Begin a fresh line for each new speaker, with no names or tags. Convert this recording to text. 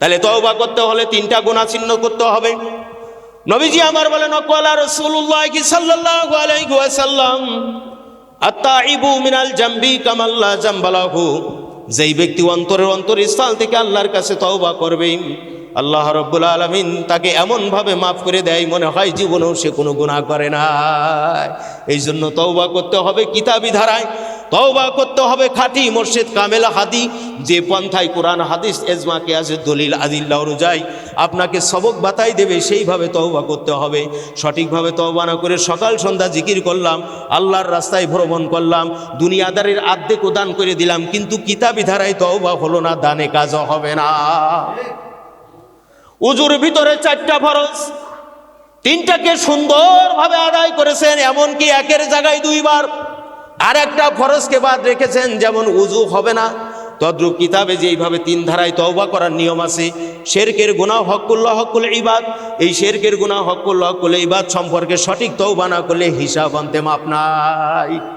তাহলে তওবা করতে হলে তিনটা গুণা চিহ্ন করতে হবে। নবীজি আমার বলেন, অকওয়ালা রাসূলুল্লাহ কি সাল্লাল্লাহু আলাইহি ওয়াসাল্লাম আত্তাইবু মিনাল জামবি কামাল্লা জামবালাহু যেই ব্যক্তি অন্তরের অন্তরস্থল থেকে আল্লাহর কাছে তওবা করবে, আল্লাহ রব্বুল আলমিন তাকে এমনভাবে মাফ করে দেয়, মনে হয় জীবনেও সে কোনো গুনাহ করে না এই জন্য তওবা করতে হবে কিতাবি ধারায়। তওবা করতে হবে খাঁটি মসজিদ কামেল হাদি। যে পন্থায় কোরআন, হাদিস এজমা কেয়াসে দলিল আদিল্লা অনুযায়ী আপনাকে সবক বাতাই দেবে, সেইভাবে তওবা করতে হবে। সঠিকভাবে তওবা না করে সকাল সন্ধ্যা জিকির করলাম, আল্লাহর রাস্তায় ভ্রমণ করলাম, দুনিয়াদারের আর্ধেক দান করে দিলাম, কিন্তু কিতাবি ধারায় তওবা হলো না, দানে কাজও হবে না। উজুর ভিতরে চারটা ফরজ, তিনটাকে সুন্দরভাবে আদায় করেছেন, এমনকি একের জায়গায় দুইবার আর একটা ফরজকে বাদ রেখেছেন, যেমন উজু হবে না। তদ্রুপ কিতাবে যে এইভাবে তিন ধারায় তওবা করার নিয়ম আছে, শেরকের গুণা হকুল্লা হকুল ইবাদ। এই শেরকের গুণা হকুল্লা হকুল ইবাদ সম্পর্কে সঠিক তৌবা না করলে হিসাব আনতে মাপ নাই।